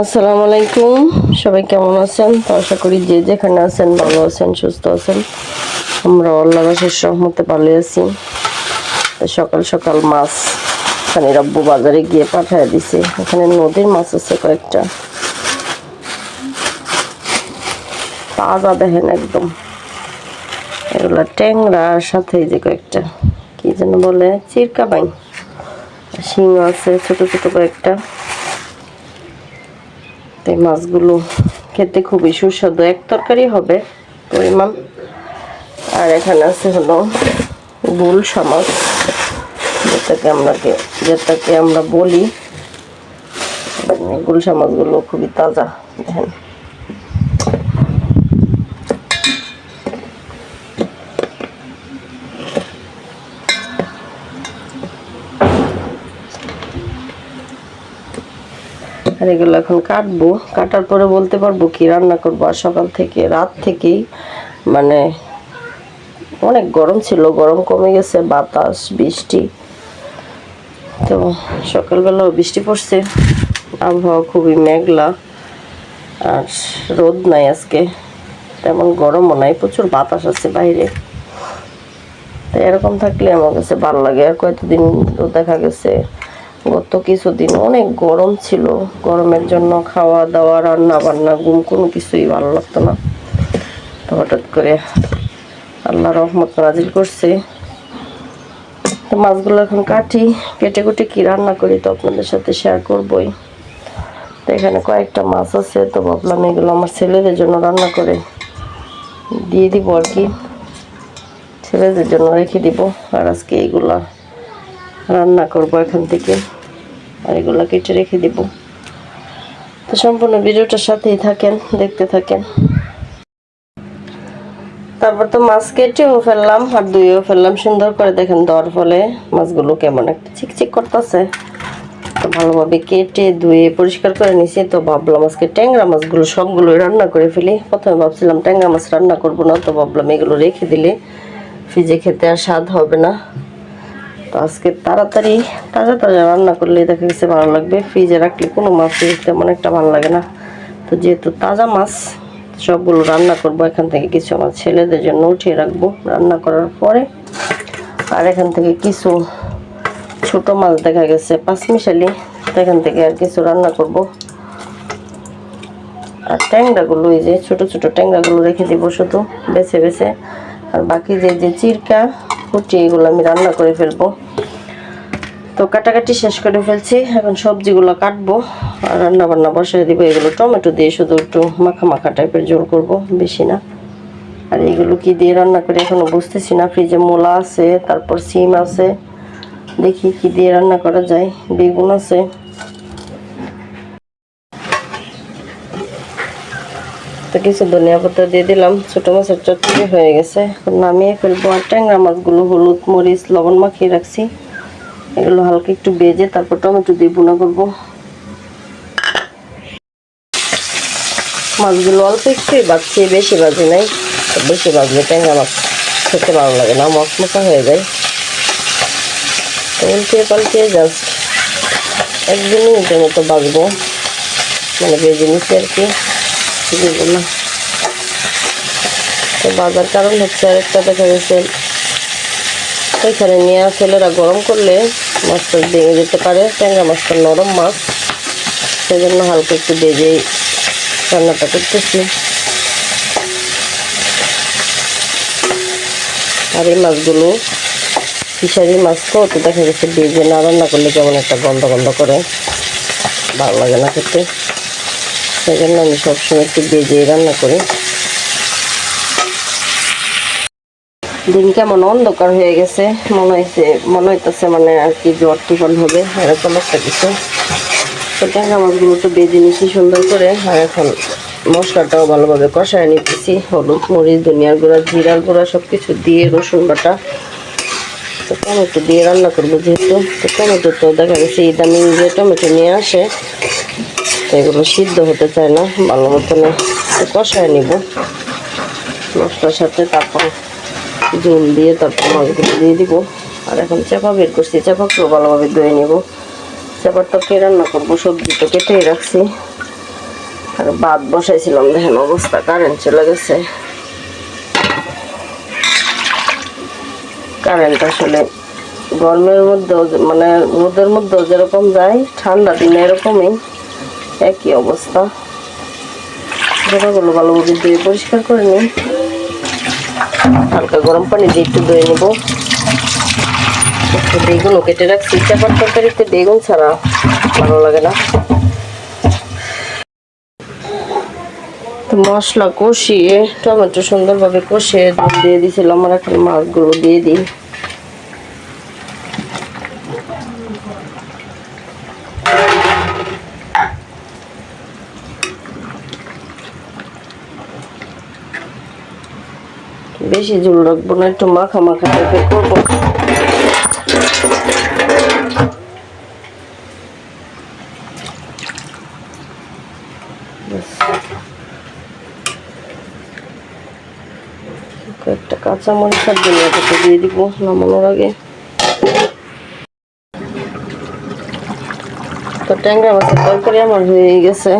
আসসালামু আলাইকুম। সবাই কেমন আছেন? তো আশা করি যে যেখানে আছেন ভালো আছেন, সুস্থ আছেন। আমরা আল্লাহ বাসের সহমতে ভালো আছি। সকাল সকাল মাছ এখানে রব্বু বাজারে গিয়ে পাঠিয়ে দিছে। এখানে নদীর মাছ আছে কয়েকটা। তাজা দেখেন একদম। এগুলা ট্যাংরা, আর সাথে যে কয়েকটা, কি যেন বলে চিরকা বাইন শিং আছে, ছোট ছোট কয়েকটা। তো এই মাছগুলো খেতে খুবই সুস্বাদু। এক তরকারি হবে পরিমাণ। আর এখানে আছে হলো গুলশা মাছ যেটাকে আমরা যেটাকে আমরা বলি। গুল গুলশা মাছগুলো খুবই তাজা, দেখেন। আর এগুলো এখন কাটবো। কাটার পরে বলতে পারব কি রান্না করব। আর সকাল থেকে, রাত থেকেই মানে অনেক গরম ছিল, গরম কমে গেছে, বাতাস, বৃষ্টি। তো সকালবেলাও বৃষ্টি পড়ছে। আবহাওয়া খুবই মেঘলা। আর রোদ নাই আজকে। তেমন গরমও নাই, প্রচুর বাতাস আছে বাইরে। তো এরকম থাকলে আমার কাছে ভালো লাগে। আর কয়েকদিন দেখা গেছে গত কিছুদিন অনেক গরম ছিল। গরমের জন্য খাওয়া দাওয়া, রান্না বান্না, ঘুম কোনো কিছুই ভালো লাগতো না। তো হঠাৎ করে আল্লাহ রহমত নাজিল করছে। তো মাছগুলো এখন কাটি, কেটে কুটে কী রান্না করি তো আপনাদের সাথে শেয়ার করবই। তো এখানে কয়েকটা মাছ আছে, তো ভাবলাম এগুলো আমার ছেলেদের জন্য রান্না করে দিয়ে দিব আর কি। ছেলেদের জন্য রেখে দিব আর আজকে এইগুলা রান্না করব এখান থেকে। আর এগুলো কেটে রেখে দিব। তো সম্পূর্ণ ভিডিওটার সাথেই থাকেন, দেখতে থাকেন। তারপর তো মাছ কেটেও ফেললাম, আর ধুয়েও ফেললাম। সুন্দর করে দেখেন দর ফলে মাছগুলো কেমন একটা চিকচিক করতেছে। তো ভালোভাবে কেটে ধুয়ে পরিষ্কার করে নিছি। তো ভাবলাম আজকে ট্যাংরা মাছগুলো সবগুলো রান্না করে ফেলি। প্রথমে ভাবছিলাম ট্যাংরা মাছ রান্না করব না, তো ভাবলাম এগুলো রেখে দিলে ফ্রিজে খেতে আর স্বাদ হবে না। তো আজকে তাড়াতাড়ি তাজা তাজা রান্না করলে দেখা গেছে ভালো লাগবে। ফ্রিজে রাখলে কোনো মাছ তেমন একটা ভালো লাগে না। তো যেহেতু তাজা মাছ, সবগুলো রান্না করব, এখান থেকে কিছু আমার ছেলেদের জন্য উঠিয়ে রাখব রান্না করার পরে। আর এখান থেকে কিছু ছোট মাছ দেখা গেছে, পাঁচমিশালি। তো এখান থেকে আর কিছু রান্না করব। আর ট্যাংরাগুলো, এই যে ছোট ছোট ট্যাংরাগুলো রেখে দিব শুধু বেছে বেছে। আর বাকি যে যে চিরকা ফুটি এগুলো আমি রান্না করে ফেলব। তো কাটাকাটি শেষ করে ফেলছি, এখন সবজিগুলো কাটবো, আর রান্না বান্না বসিয়ে দিব। এগুলো টমেটো দিয়ে শুধু একটু মাখা মাখা টাইপের জল করব, বেশি না। আর এগুলো কি দিয়ে রান্না করি এখনও বুঝতেছি না। ফ্রিজে মোলা আছে, তারপর সিম আছে, দেখি কি দিয়ে রান্না করা যায়, বেগুন আছে। তো কিছু ধনিয়া পাতা দিয়ে দিলাম। ছোটো মাছের চচ্চড়ি হয়ে গেছে। নামিয়ে ফেলব আর ট্যাংরা মাছগুলো, হলুদ, মরিচ, লবণ মাখিয়ে রাখছি। এগুলো হালকা একটু বেজে তারপর টমেটো দিয়ে বুনা করব। মাছগুলো অল্প একটু বাজছে বেশি বাজে নাই। বেশি বাজলে ট্যাংরা মাছ খেতে ভালো লাগে না মশমশা হয়ে যায়। উল্টিয়ে পাল্টিয়ে জাস্ট এক দু বাজবো মানে বেজে নিচ্ছি আর কি। যেগুলো তো বাজার কারণ হচ্ছে আরেকটা দেখা গেছে। এখানে নিয়ে ছেলেরা গরম করলে মাছটা ভেঙে যেতে পারে, ট্যাংরা মাছটা নরম মাছ। সেই জন্য হালকা একটু ভেজেই রান্নাটা করতেছি। আর এই মাছগুলো ফিশারি মাছ তো তো দেখা গেছে ভেজে না রান্না করলে কেমন একটা গন্ধ গন্ধ করে। ভালো লাগে না খেতে। সেই জন্য আমি সবসময় একটু ভেজেই রান্না করি। দিন কেমন অন্ধকার হয়ে গেছে, মনে হয়েছে মনে হইতেছে মানে আর কি জ্বর তুফান হবে, এরকম একটা কিছু। তো ট্যাংরা তো বেজে নিচ্ছি সুন্দর করে। আর এখন মশলাটাও ভালোভাবে কষায় নিতেছি। হলুদ, মরিচ, ধনিয়ার গুঁড়া, জিরার গুঁড়া সব কিছু দিয়ে রসুন বাটা। তো টমেটো দিয়ে রান্না করব যেহেতু। তো টমেটো তো দেখা গেছে ইদানিং যে টমেটো নিয়ে আসে এগুলো সিদ্ধ হতে চায় না, ভালো মতনে কষায় নিব। মশলার সাথে তারপর জল দিয়ে তারপর মাছগুলো দিয়ে দিব। আর এখন চাপা বের করছি, চাপাগুলো ভালোভাবে ধুয়ে নিব। চাপার কে রান্না করব, সবজি তো কেটেই রাখছি। আর ভাত বসাইছিলাম, দেখেন অবস্থা কারেন্ট চলে গেছে। কারেন্ট আসলে গরমের মধ্যেও মানে রোদের মধ্যেও যেরকম যায়, ঠান্ডা দিনে এরকমই। একই অবস্থা। জায়গাগুলো ভালোভাবে ধুয়ে পরিষ্কার করে নিই। হালকা গরম পানি দিয়ে একটু ধুয়ে নেব। বেগুনও কেটে রাখছি। চাপার তরকারিতে বেগুন ছাড়া ভালো লাগে না। তো মশলা কষিয়ে, টমেটো সুন্দরভাবে কষিয়ে দিয়ে দিয়েছিলাম। আর এখন মাছগুলো দিয়ে দিই। বেশি ঝোল রাখব না, একটু মাখা মাখা টাইপের করব। কয়েকটা কাঁচা মরিচ আর ধনিয়া দিয়ে দিব নামানোর আগে। তো ট্যাংরা মাছের তরকারি আমার হয়ে গেছে।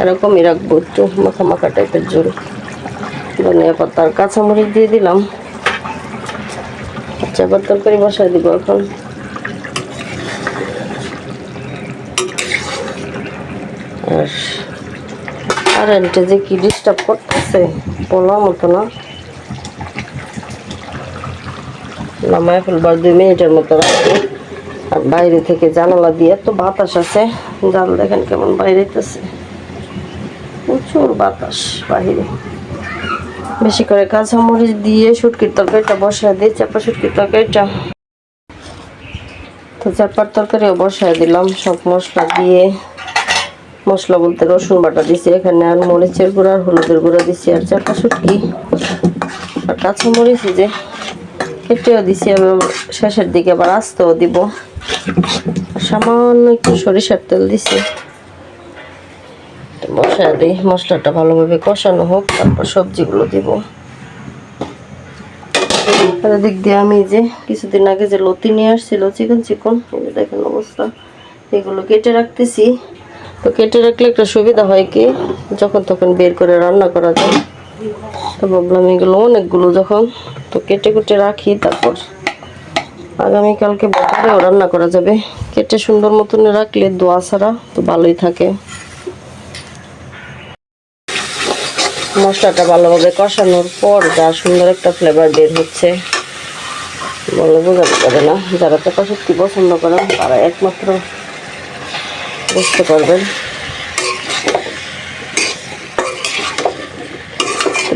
এরকমই রাখব একটু মাখা মাখা টাইপের ঝোল। ধনিয়া পাতা আর কাঁচামরিচ দিয়ে দিলাম। আচ্ছা এবার বসাই দিব এখন। আর কারেন্টে যে কি ডিস্টার্ব করতেছে বলার মতো না। নামায় ফেলবার দুই মিনিটের মতো রাখব। আর বাইরে থেকে জানালা দিয়ে এত বাতাস আছে জাল দেখেন কেমন বাইরেতেছে প্রচুর বাতাস বাইরে। বেশি করে কাঁচামরিচ দিয়ে শুটকির তরকারিটা বসায় দিই, চাপা শুটকির তরকারিটা। তো চাপার তরকারিও বসায় দিলাম, সব মশলা দিয়ে। মশলা বলতে রসুন বাটা দিছি, এখানে আর মরিচের গুঁড়া আর হলুদের গুঁড়া দিছি, আর চাপা শুটকি। আর কাঁচামরিচ যে কেটেও দিছি, আবার শেষের দিকে আবার আস্তেও দিব। সামান্য একটু সরিষার তেল দিছি। বসায় দিই, মশলাটা ভালোভাবে কষানো হোক, তারপর সবজিগুলো দিব। দিক দিয়ে আমি যে কিছুদিন আগে যে লতি নিয়ে আসছিল, চিকন চিকন, এই দেখেন অবস্থা, এগুলো কেটে রাখতেছি। তো কেটে রাখলে একটা সুবিধা হয় কি, যখন তখন বের করে রান্না করা যায়। তো ভাবলাম এগুলো অনেকগুলো যখন, তো কেটে কুটে রাখি, তারপর আগামীকালকে বছরেও রান্না করা যাবে। কেটে সুন্দর মতন রাখলে দোয়া ছাড়া তো ভালোই থাকে। মশলাটা ভালোভাবে কষানোর পর যা সুন্দর একটা ফ্লেভার বের হচ্ছে। বলে বোঝাতে পারে না, যারা চাপা সত্যি পছন্দ করেন, তারা একমাত্র বুঝতে পারবেন।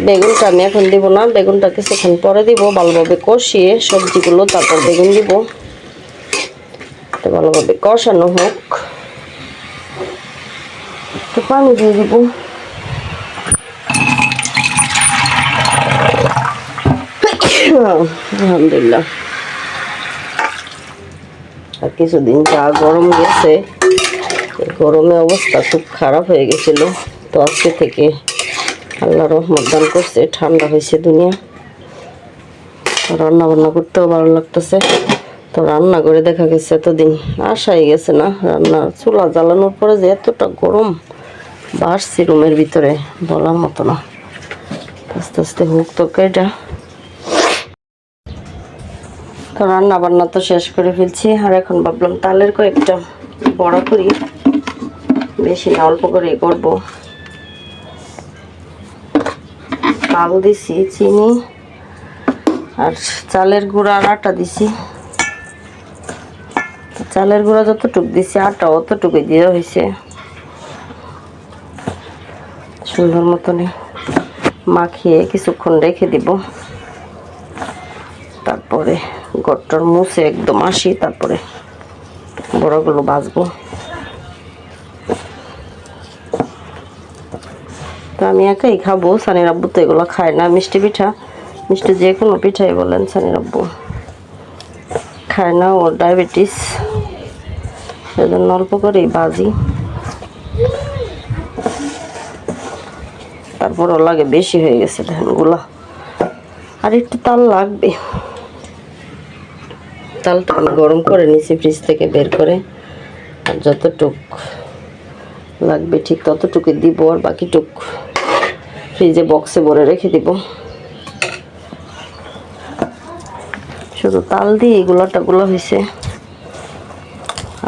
বেগুনটা আমি এখন দিব না বেগুনটা কিছুক্ষণ পরে দিব, ভালোভাবে কষিয়ে সবজিগুলো তারপর বেগুন দিব। ভালোভাবে কষানো হোক। তো পানি দিয়ে দিব। আলহামদুলিল্লাহ। আর কিছুদিন যা গরম গেছে গরমে অবস্থা খুব খারাপ হয়ে গেছিল। তো আজকে থেকে আল্লাহ রহমত দান করছে, ঠান্ডা হয়েছে দুনিয়া। রান্না বান্না করতেও ভালো লাগতেছে। তো রান্না করে দেখা গেছে এতদিন, আশাই গেছে না রান্না। চুলা জ্বালানোর পরে যে এতটা গরম বাড়ছি রুমের ভিতরে, বলার মতো না। আস্তে আস্তে হোক তরকারিটা তো রান্না বান্না তো শেষ করে ফেলছি। আর এখন ভাবলাম তালের কয়েকটা বড়া করি। বেশি না, অল্প করে করব। তাল দিছি, চিনি, আর চালের গুঁড়া আর আটা দিছি। চালের গুঁড়া যতটুক দিছি আটা অতটুকুই দিয়ে হয়েছে। সুন্দর মতনে মাখিয়ে কিছুক্ষণ রেখে দিব। তারপরে গট্টর মুছে একদম আসি, তারপরে বড়গুলো ভাজবো। তো আমি একাই খাব, সানির আব্বু তো এগুলো খায় না। মিষ্টি পিঠা, মিষ্টি যে কোনো পিঠাই বলেন সানির আব্বু। খায় না ওর ডায়াবেটিস। সেজন্য অল্প করেই বাজি তারপরও লাগে বেশি হয়ে গেছে ধানগুলা। আর একটু তাল লাগবে। আমি গরম করে নিছি ফ্রিজ থেকে বের করে। যতটুক লাগবে ঠিক ততটুকু দিব, আর বাকিটুক ফ্রিজে বক্সে ভরে রেখে দিব। শুধু তাল দিয়ে এগুলো টাগুলো হয়েছে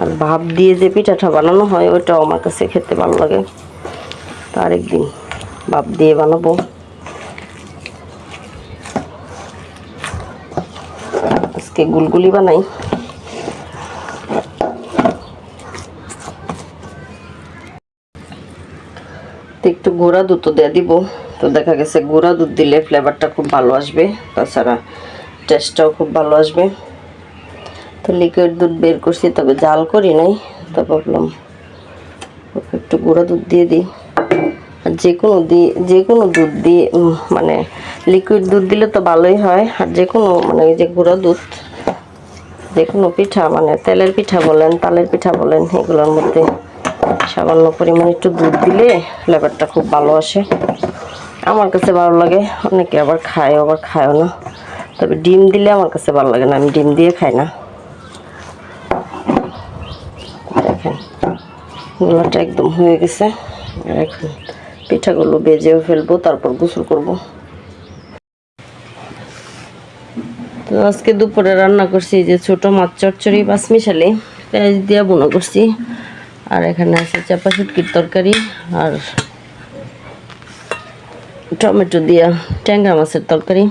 আর ভাপ দিয়ে যে পিঠাটা বানানো হয়, ওইটাও আমার কাছে খেতে ভালো লাগে। তো আরেকদিন ভাপ দিয়ে বানাবো। আজকে গুলগুলি বানাই। একটু গুঁড়া দুধ তো দিয়ে দিব। তো দেখা গেছে গুঁড়া দুধ দিলে ফ্লেভারটা খুব ভালো আসবে। তাছাড়া টেস্টটাও খুব ভালো আসবে। তো লিকুইড দুধ বের করছি, তবে জাল করি নাই। তো ভাবলাম একটু গুঁড়া দুধ দিয়ে দিই। আর যে কোনো দিয়ে যে কোনো দুধ দিয়ে মানে লিকুইড দুধ দিলে তো ভালোই হয়। আর যে কোনো মানে যে গুঁড়া দুধ যে কোনো পিঠা মানে তেলের পিঠা বলেন, তালের পিঠা বলেন, এগুলোর মধ্যে সামান্য পরিমাণে একটু দুধ দিলে ফ্লেভারটা খুব ভালো আসে। আমার কাছে ভালো লাগে, অনেকে আবার খায় আবার খায়ও না। তবে ডিম দিলে আমার কাছে ভালো লাগে না, আমি ডিম দিয়ে খাই না। দেখেন, গোলাটা একদম হয়ে গেছে। আর এখন পিঠাগুলো বেজেও ফেলব, তারপর গোসল করব। তো আজকে দুপুরে রান্না করছি যে ছোট মাছ চচ্চড়ি পাঁচ মিশালি, পেঁয়াজ দিয়ে বুনো করছি। আর এখানে আছে চাপা শুটকির তরকারি আর টমেটো দিয়া ট্যাংরা মাছের তরকারি।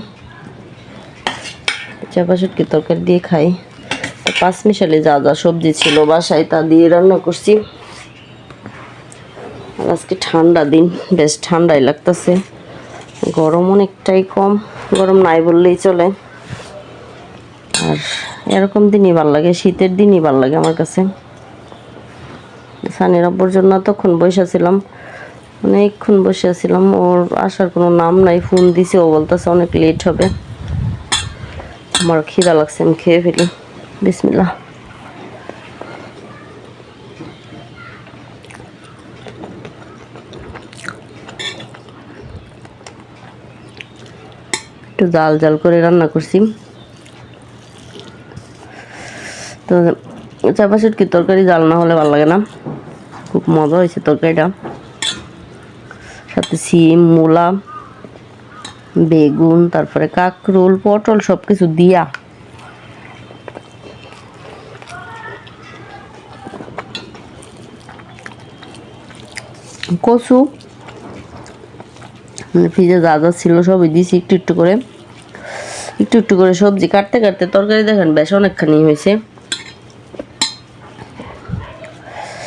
চাপা শুটকির তরকারি দিয়ে খাই। পাঁচ মিশালি যা যা সবজি ছিল বাসায় তা দিয়ে রান্না করছি। আর আজকে ঠান্ডা দিন, বেশ ঠান্ডাই লাগতেছে। গরম অনেকটাই কম, গরম নাই বললেই চলে। আর এরকম দিনই ভালো লাগে, শীতের দিনই ভালো লাগে আমার কাছে। সানির আব্বুর জন্য তখন বসে ছিলাম, অনেকক্ষণ বসে ছিলাম, ওর আসার কোনো নাম নাই, ফোন দিছে, ও বলতেছে অনেক লেট হবে। আমার খিদা লাগছে, আমি খেয়ে ফেলি। বিসমিল্লাহ। একটু জাল জাল করে রান্না করছি। তো চাপা শুটকির তরকারি জাল না হলে ভালো লাগে না? খুব মজা হয়েছে তরকারিটা। সাথে সিম, মূলা, বেগুন, তারপরে কাঁকরোল, পটল সব কিছু দিয়া। কচু। মানে ফ্রিজে যা যা ছিল সবই দিছি একটু একটু করে। একটু একটু করে সবজি কাটতে কাটতে তরকারি দেখেন বেশ অনেকখানি হয়েছে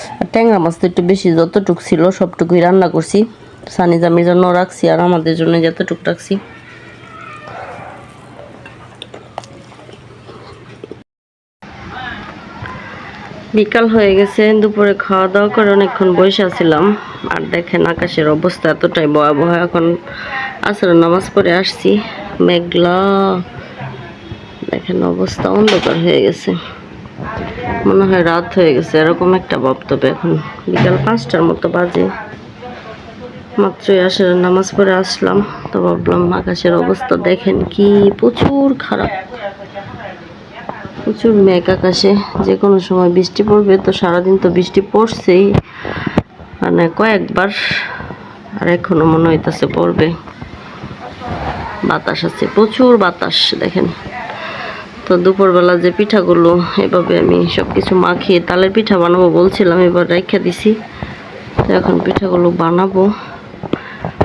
আর ট্যাংরা মাছ তো একটু বেশি যতটুক ছিল, সবটুকুই রান্না করছি। সানি জামির জন্য রাখছি আর আমাদের জন্য যতটুক রাখছি। বিকাল হয়ে গেছে, দুপুরে খাওয়া দাওয়া করে অনেকক্ষণ বসে আছিলাম। আর দেখেন আকাশের অবস্থা এতটাই ভয়াবহ, এখন আসলে নামাজ পড়ে আসছি। মেঘলা। দেখেন অবস্থা অন্ধকার হয়ে গেছে। মনে হয় রাত হয়ে গেছে, এরকম একটা তবে এখন। বিকাল পাঁচটার মতো বাজে। মাত্রই আসলে নামাজ পড়ে আসলাম, তো ভাবলাম আকাশের অবস্থা দেখেন কি প্রচুর খারাপ। প্রচুর মেঘ আকাশে, যে কোনো সময় বৃষ্টি পড়বে, তো সারাদিন তো বৃষ্টি পড়ছেই। মানে কয়েকবার, আর এখনও মনে হইতেছে পড়বে। বাতাস আছে, প্রচুর বাতাস, দেখেন। তো দুপুরবেলা যে পিঠাগুলো এভাবে আমি সব কিছু মাখিয়ে তালের পিঠা বানাবো বলছিলাম, এবার রেখে দিছি। তো এখন পিঠাগুলো বানাবো।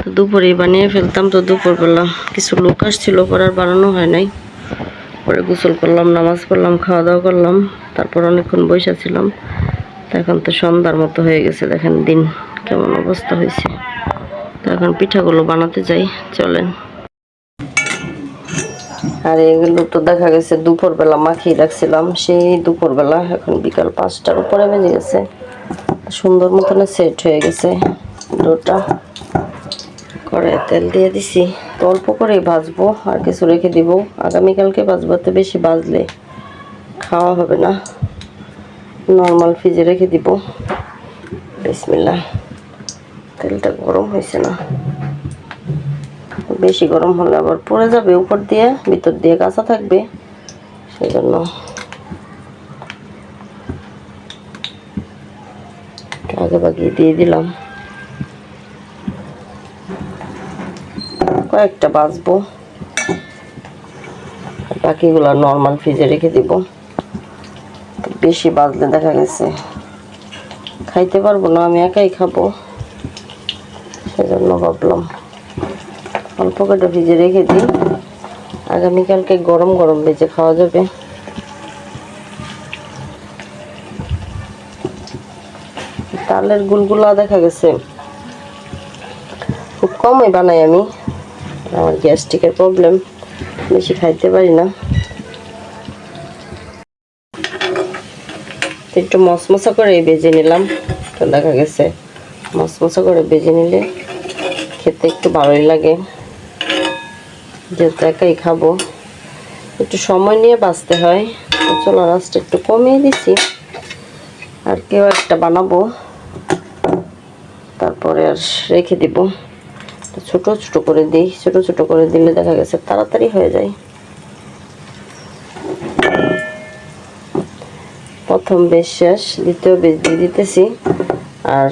তো দুপুরেই বানিয়ে ফেলতাম, তো দুপুরবেলা কিছু লোক আসছিল পরে আর বানানো হয় নাই। পরে গোসল করলাম, নামাজ পড়লাম খাওয়া দাওয়া করলাম, তারপর অনেকক্ষণ বসে ছিলাম। তো এখন তো সন্ধ্যার মতো হয়ে গেছে, দেখেন দিন কেমন অবস্থা হয়েছে। তো এখন পিঠাগুলো বানাতে যাই চলেন। আর এগুলো তো দেখা গেছে দুপুরবেলা মাখিয়ে রাখছিলাম, সেই দুপুরবেলা এখন বিকাল পাঁচটার উপরে বেজে গেছে। সুন্দর মতন সেট হয়ে গেছে ডোটা। করে তেল দিয়ে দিছি। তো অল্প করেই ভাজবো, আর কিছু রেখে দিব। আগামীকালকে ভাজবো তো বেশি ভাজলে খাওয়া হবে না। নর্মাল ফ্রিজে রেখে দিব। বিসমিল্লা তেলটা গরম হয়েছে না। বেশি গরম হলে আবার পড়ে যাবে উপর দিয়ে, ভিতর দিয়ে কাঁচা থাকবে। সেই জন্য আগে বাগিয়ে দিয়ে দিলাম। কয়েকটা বাজবো বাকিগুলো নর্মাল ফ্রিজে রেখে দিব। বেশি বাজলে দেখা গেছে খাইতে পারব না, আমি একাই খাব। সেজন্য ভাবলাম অল্প কটা ফ্রিজে রেখে দিই। আগামীকালকে গরম গরম ভেজে খাওয়া যাবে। তালের গুলগুলা দেখা গেছে। খুব কমই বানাই আমি। আমার গ্যাস্ট্রিকের প্রবলেম, বেশি খাইতে পারি না। একটু মশমশা করে বেজে নিলাম। তো দেখা গেছে, মশমশা করে বেজে নিলে খেতে একটু ভালোই লাগে। যেহেতু একাই খাব। একটু সময় নিয়ে বাঁচতে হয়। চলো রাস্তা একটু কমিয়ে দিছি। আর কেউ একটা বানাবো। তারপরে আর রেখে দিব। ছোট ছোট করে দিই। ছোট ছোট করে দিলে দেখা গেছে তাড়াতাড়ি হয়ে যায়। প্রথম বেশ শেষ, দ্বিতীয় বেশ দিয়ে দিতেছি। আর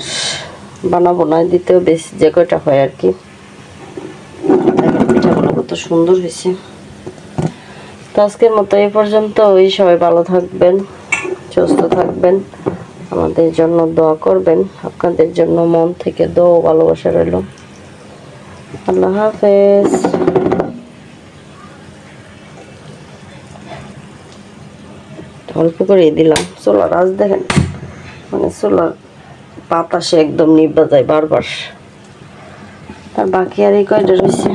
বানাবো না, দ্বিতীয় বেশ যে কয়টা হয় আর কি। সুন্দর হয়েছে। তো আজকের মতো এই পর্যন্ত ওই সবাই ভালো থাকবেন, সুস্থ থাকবেন, আমাদের জন্য দোয়া করবেন। আপনাদের জন্য মন থেকে দোয়া ভালোবাসা রইল। আল্লাহ হাফেজ। অল্প করে দিলাম। সোলার আজ দেখেন মানে সোলার বাতাসে একদম নিবা যায় বারবার। আর বাকি আর এই কয়টা রয়েছে?